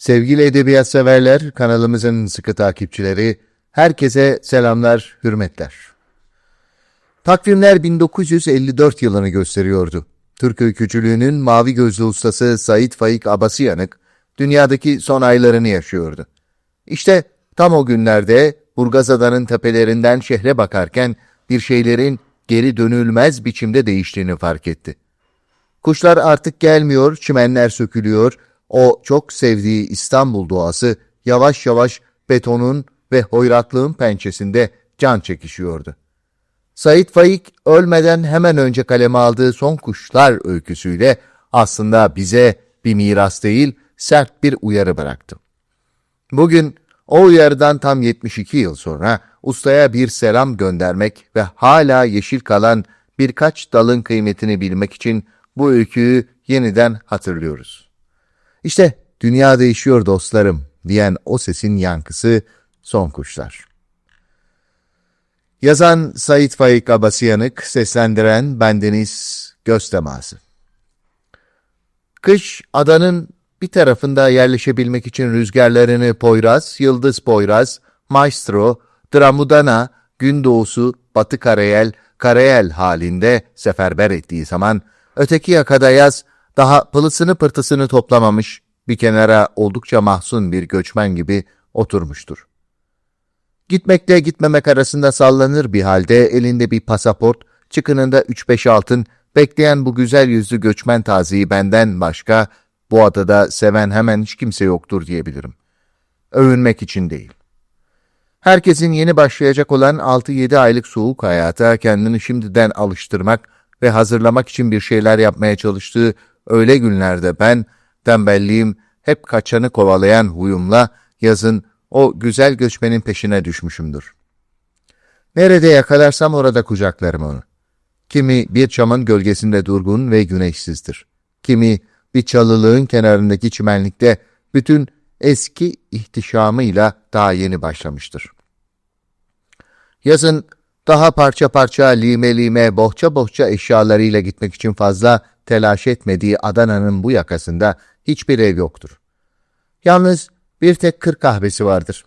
Sevgili edebiyat severler, kanalımızın sıkı takipçileri, herkese selamlar, hürmetler. Takvimler 1954 yılını gösteriyordu. Türk öykücülüğünün mavi gözlü ustası Sait Faik Abasıyanık, dünyadaki son aylarını yaşıyordu. İşte tam o günlerde Burgazada'nın tepelerinden şehre bakarken bir şeylerin geri dönülmez biçimde değiştiğini fark etti. Kuşlar artık gelmiyor, çimenler sökülüyor, o çok sevdiği İstanbul doğası yavaş yavaş betonun ve hoyratlığın pençesinde can çekişiyordu. Sait Faik ölmeden hemen önce kaleme aldığı Son Kuşlar öyküsüyle aslında bize bir miras değil, sert bir uyarı bıraktı. Bugün o uyarıdan tam 72 yıl sonra ustaya bir selam göndermek ve hala yeşil kalan birkaç dalın kıymetini bilmek için bu öyküyü yeniden hatırlıyoruz. İşte dünya değişiyor dostlarım diyen o sesin yankısı son kuşlar. Yazan Sait Faik Abasıyanık, seslendiren bendeniz göz teması. Kış adanın bir tarafında yerleşebilmek için rüzgarlarını Poyraz, Yıldız Poyraz, Maestro, Dramudana, Gündoğusu, Batı Karayel, Karayel halinde seferber ettiği zaman, öteki yakada yaz daha pılısını pırtısını toplamamış, bir kenara oldukça mahzun bir göçmen gibi oturmuştur. Gitmekle gitmemek arasında sallanır bir halde elinde bir pasaport, çıkınında 3-5 altın, bekleyen bu güzel yüzlü göçmen taziyi benden başka bu adada seven hemen hiç kimse yoktur diyebilirim. Övünmek için değil. Herkesin yeni başlayacak olan 6-7 aylık soğuk hayata kendini şimdiden alıştırmak ve hazırlamak için bir şeyler yapmaya çalıştığı öyle günlerde ben, tembelliğim, hep kaçanı kovalayan huyumla yazın o güzel göçmenin peşine düşmüşümdür. Nerede yakalarsam orada kucaklarım onu. Kimi bir çamın gölgesinde durgun ve güneşsizdir. Kimi bir çalılığın kenarındaki çimenlikte bütün eski ihtişamıyla daha yeni başlamıştır. Yazın daha parça parça lime lime bohça bohça eşyalarıyla gitmek için fazla telaş etmediği Adana'nın bu yakasında hiçbir ev yoktur. Yalnız bir tek kır kahvesi vardır.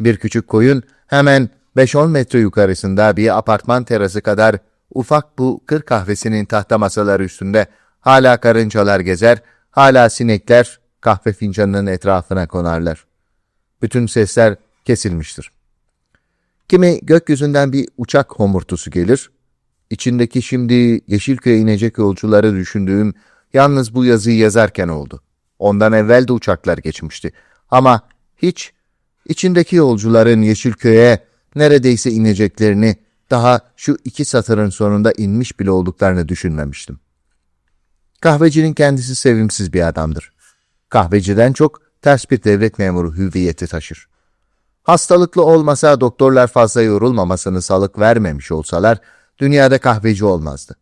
Bir küçük koyun hemen 5-10 metre yukarısında bir apartman terası kadar ufak bu kır kahvesinin tahta masaları üstünde hala karıncalar gezer, hala sinekler kahve fincanının etrafına konarlar. Bütün sesler kesilmiştir. Kimi gökyüzünden bir uçak homurtusu gelir, İçindeki şimdi Yeşilköy'e inecek yolcuları düşündüğüm yalnız bu yazıyı yazarken oldu. Ondan evvel de uçaklar geçmişti. Ama hiç içindeki yolcuların Yeşilköy'e neredeyse ineceklerini daha şu iki satırın sonunda inmiş bile olduklarını düşünmemiştim. Kahvecinin kendisi sevimsiz bir adamdır. Kahveciden çok ters bir devlet memuru hüviyeti taşır. Hastalıklı olmasa doktorlar fazla yorulmamasını salık vermemiş olsalar dünyada kahveci olmazdı.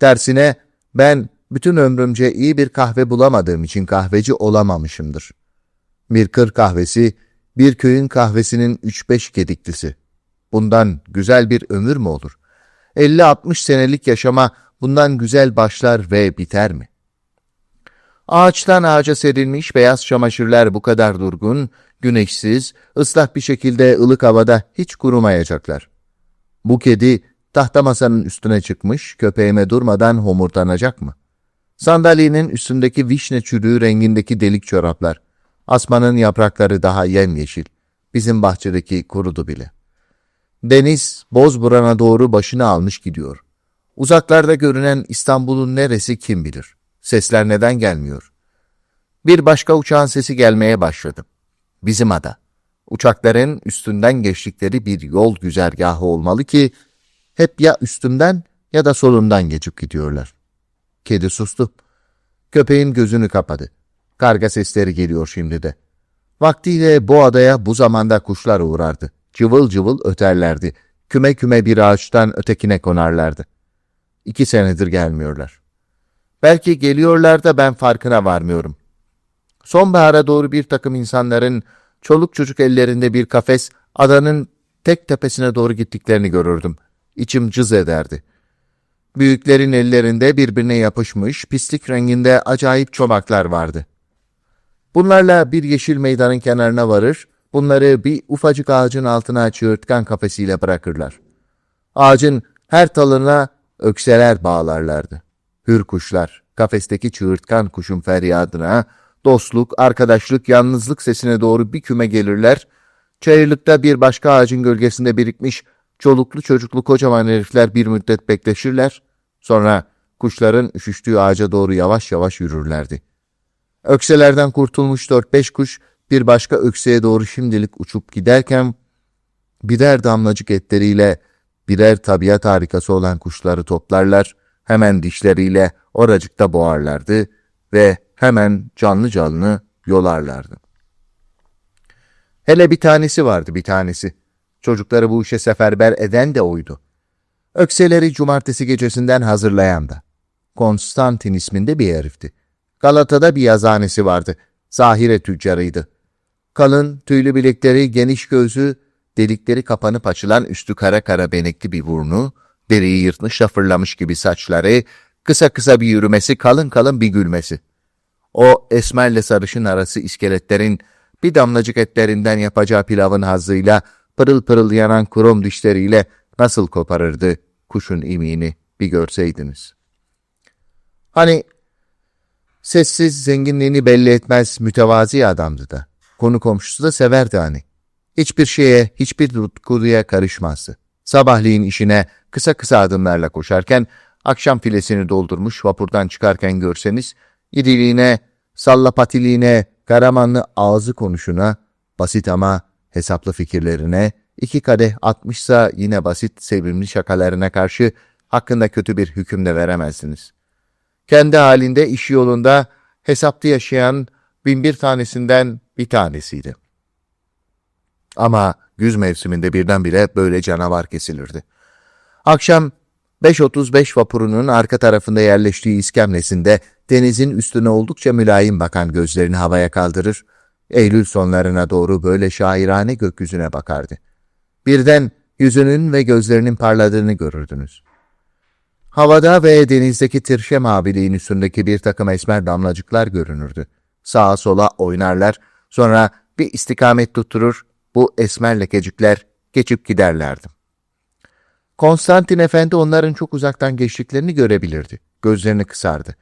Tersine ben bütün ömrümce iyi bir kahve bulamadığım için kahveci olamamışımdır. Bir kır kahvesi, bir köyün kahvesinin üç beş gediklisi. Bundan güzel bir ömür mü olur? 50-60 senelik yaşama bundan güzel başlar ve biter mi? Ağaçtan ağaca serilmiş beyaz çamaşırlar bu kadar durgun, güneşsiz, ıslak bir şekilde ılık havada hiç kurumayacaklar. Bu kedi tahta masanın üstüne çıkmış, köpeğime durmadan homurtanacak mı? Sandalyenin üstündeki vişne çürüğü rengindeki delik çoraplar. Asmanın yaprakları daha yemyeşil. Bizim bahçedeki kurudu bile. Deniz, Bozburan'a doğru başını almış gidiyor. Uzaklarda görünen İstanbul'un neresi kim bilir. Sesler neden gelmiyor? Bir başka uçağın sesi gelmeye başladı. Bizim ada. Uçakların üstünden geçtikleri bir yol güzergahı olmalı ki hep ya üstümden ya da solumdan geçip gidiyorlar. Kedi sustu. Köpeğin gözünü kapadı. Karga sesleri geliyor şimdi de. Vaktiyle bu adaya bu zamanda kuşlar uğrardı. Cıvıl cıvıl öterlerdi. Küme küme bir ağaçtan ötekine konarlardı. İki senedir gelmiyorlar. Belki geliyorlar da ben farkına varmıyorum. Sonbahara doğru bir takım insanların çoluk çocuk ellerinde bir kafes adanın tek tepesine doğru gittiklerini görürdüm. İçim cız ederdi. Büyüklerin ellerinde birbirine yapışmış, pislik renginde acayip çomaklar vardı. Bunlarla bir yeşil meydanın kenarına varır, bunları bir ufacık ağacın altına çığırtkan kafesiyle bırakırlar. Ağacın her talına ökseler bağlarlardı. Hür kuşlar, kafesteki çığırtkan kuşun feryadına, dostluk, arkadaşlık, yalnızlık sesine doğru bir küme gelirler, çayırlıkta bir başka ağacın gölgesinde birikmiş çoluklu çocuklu kocaman herifler bir müddet bekleşirler, sonra kuşların üşüştüğü ağaca doğru yavaş yavaş yürürlerdi. Ökselerden kurtulmuş dört beş kuş bir başka ökseye doğru şimdilik uçup giderken, birer damlacık etleriyle birer tabiat harikası olan kuşları toplarlar, hemen dişleriyle oracıkta boğarlardı ve hemen canlı canlı yolarlardı. Hele bir tanesi vardı bir tanesi. Çocukları bu işe seferber eden de oydu. Ökseleri cumartesi gecesinden hazırlayan da. Konstantin isminde bir herifti. Galata'da bir yazanesi vardı. Zahire tüccarıydı. Kalın, tüylü bilekleri, geniş gözü, delikleri kapanıp açılan üstü kara kara benekli bir burnu, deriyi yırtmış şafırlamış gibi saçları, kısa kısa bir yürümesi, kalın kalın bir gülmesi. O esmerle sarışın arası iskeletlerin bir damlacık etlerinden yapacağı pilavın hazzıyla pırıl pırıl yanan krom dişleriyle nasıl koparırdı kuşun imiğini bir görseydiniz. Hani sessiz zenginliğini belli etmez mütevazi adamdı da. Konu komşusu da severdi hani. Hiçbir şeye, hiçbir tutkuya karışmazdı. Sabahleyin işine kısa kısa adımlarla koşarken, akşam filesini doldurmuş vapurdan çıkarken görseniz, idiliğine, sallapatiliğine, karamanlı ağzı konuşuna, basit ama hesaplı fikirlerine, iki kadeh atmışsa yine basit sevimli şakalarına karşı hakkında kötü bir hüküm de veremezdiniz. Kendi halinde iş yolunda hesaplı yaşayan bin bir tanesinden bir tanesiydi. Ama güz mevsiminde birdenbire böyle canavar kesilirdi. Akşam 5.35 vapurunun arka tarafında yerleştiği iskemlesinde denizin üstüne oldukça mülayim bakan gözlerini havaya kaldırır, Eylül sonlarına doğru böyle şairane gökyüzüne bakardı. Birden yüzünün ve gözlerinin parladığını görürdünüz. Havada ve denizdeki tirşe maviliğin üstündeki bir takım esmer damlacıklar görünürdü. Sağa sola oynarlar, sonra bir istikamet tutturur, bu esmer lekecikler geçip giderlerdi. Konstantin Efendi onların çok uzaktan geçtiklerini görebilirdi. Gözlerini kısardı.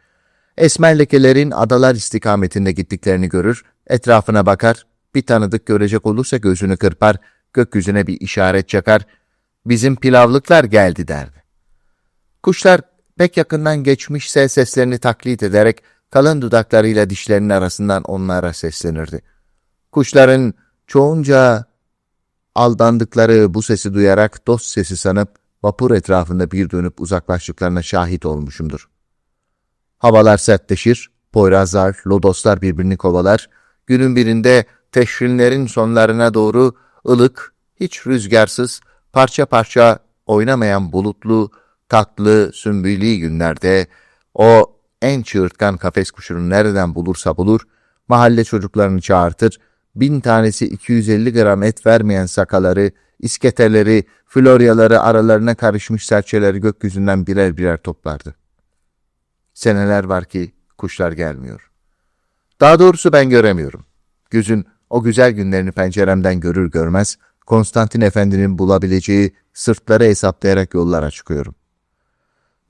Esmer lekelerin adalar istikametinde gittiklerini görür, etrafına bakar, bir tanıdık görecek olursa gözünü kırpar, gökyüzüne bir işaret çakar, bizim pilavlıklar geldi derdi. Kuşlar pek yakından geçmişse seslerini taklit ederek kalın dudaklarıyla dişlerinin arasından onlara seslenirdi. Kuşların çoğunca aldandıkları bu sesi duyarak dost sesi sanıp vapur etrafında bir dönüp uzaklaştıklarına şahit olmuşumdur. Havalar sertleşir, poyrazlar, lodoslar birbirini kovalar, günün birinde teşrinlerin sonlarına doğru ılık, hiç rüzgarsız, parça parça oynamayan bulutlu, tatlı, sümbüli günlerde o en çığırtkan kafes kuşunu nereden bulursa bulur, mahalle çocuklarını çağırtır, bin tanesi 250 gram et vermeyen sakaları, isketeleri, floryaları aralarına karışmış serçeleri gökyüzünden birer birer toplardı. Seneler var ki kuşlar gelmiyor. Daha doğrusu ben göremiyorum. Güzün o güzel günlerini penceremden görür görmez, Konstantin Efendi'nin bulabileceği sırtları hesaplayarak yollara çıkıyorum.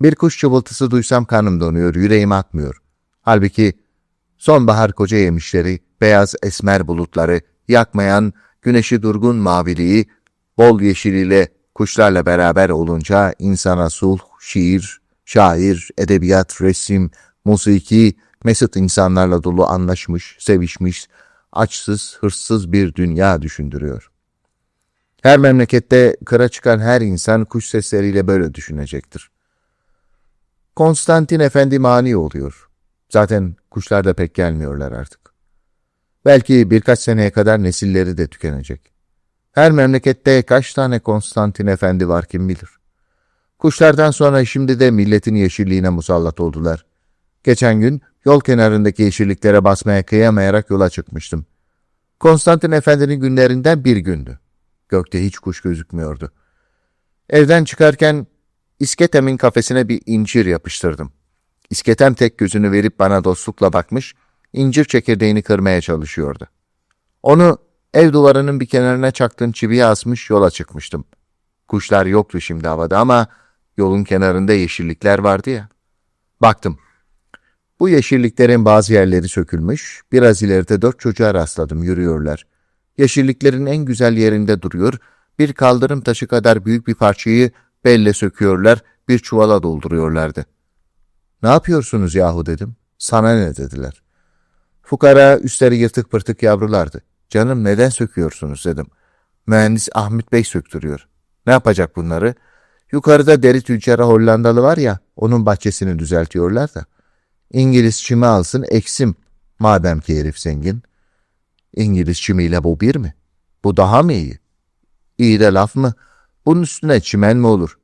Bir kuş çıvıltısı duysam kanım donuyor, yüreğim atmıyor. Halbuki sonbahar koca yemişleri, beyaz esmer bulutları, yakmayan güneşi durgun maviliği, bol yeşiliyle kuşlarla beraber olunca insana sulh, şiir, şair, edebiyat, resim, musiki, mesut insanlarla dolu anlaşmış, sevişmiş, açsız, hırsız bir dünya düşündürüyor. Her memlekette kıra çıkan her insan kuş sesleriyle böyle düşünecektir. Konstantin Efendi mani oluyor. Zaten kuşlar da pek gelmiyorlar artık. Belki birkaç seneye kadar nesilleri de tükenecek. Her memlekette kaç tane Konstantin Efendi var kim bilir. Kuşlardan sonra şimdi de milletin yeşilliğine musallat oldular. Geçen gün yol kenarındaki yeşilliklere basmaya kıyamayarak yola çıkmıştım. Konstantin Efendi'nin günlerinden bir gündü. Gökte hiç kuş gözükmüyordu. Evden çıkarken İsketem'in kafesine bir incir yapıştırdım. İsketem tek gözünü verip bana dostlukla bakmış, incir çekirdeğini kırmaya çalışıyordu. Onu ev duvarının bir kenarına çaktığım çiviye asmış yola çıkmıştım. Kuşlar yoktu şimdi havada ama yolun kenarında yeşillikler vardı ya. Baktım. Bu yeşilliklerin bazı yerleri sökülmüş, biraz ileride dört çocuğa rastladım yürüyorlar. Yeşilliklerin en güzel yerinde duruyor, bir kaldırım taşı kadar büyük bir parçayı belle söküyorlar, bir çuvala dolduruyorlardı. Ne yapıyorsunuz yahu dedim. Sana ne dediler. Fukara üstleri yırtık pırtık yavrulardı. Canım neden söküyorsunuz dedim. Mühendis Ahmet Bey söktürüyor. Ne yapacak bunları? Yukarıda deri tüccarı Hollandalı var ya, onun bahçesini düzeltiyorlar da. İngiliz çimi alsın eksim, madem ki herif zengin. İngiliz çimiyle bu bir mi? Bu daha mı iyi? İyi de laf mı? Bunun üstüne çimen mi olur?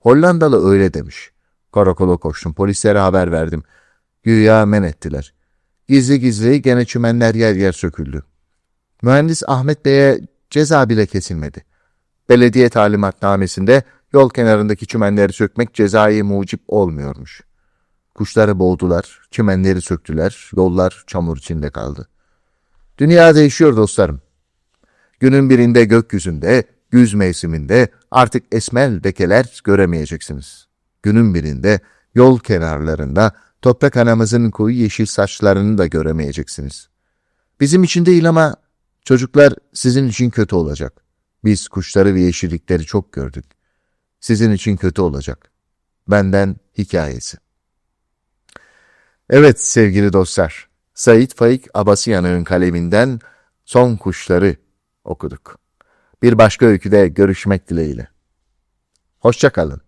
Hollandalı öyle demiş. Karakola koştum, polislere haber verdim. Güya men ettiler. Gizli gizli gene çimenler yer yer söküldü. Mühendis Ahmet Bey'e ceza bile kesilmedi. Belediye talimatnamesinde yol kenarındaki çimenleri sökmek cezai mucip olmuyormuş. Kuşları boğdular, çimenleri söktüler, yollar çamur içinde kaldı. Dünya değişiyor dostlarım. Günün birinde gökyüzünde, güz mevsiminde artık esmer lekeler göremeyeceksiniz. Günün birinde yol kenarlarında toprak anamızın koyu yeşil saçlarını da göremeyeceksiniz. Bizim için değil ama çocuklar sizin için kötü olacak. Biz kuşları ve yeşillikleri çok gördük. Sizin için kötü olacak. Benden hikayesi. Evet sevgili dostlar, Said Faik Abasıyan'ın kaleminden Son Kuşları okuduk. Bir başka öyküde görüşmek dileğiyle. Hoşça kalın.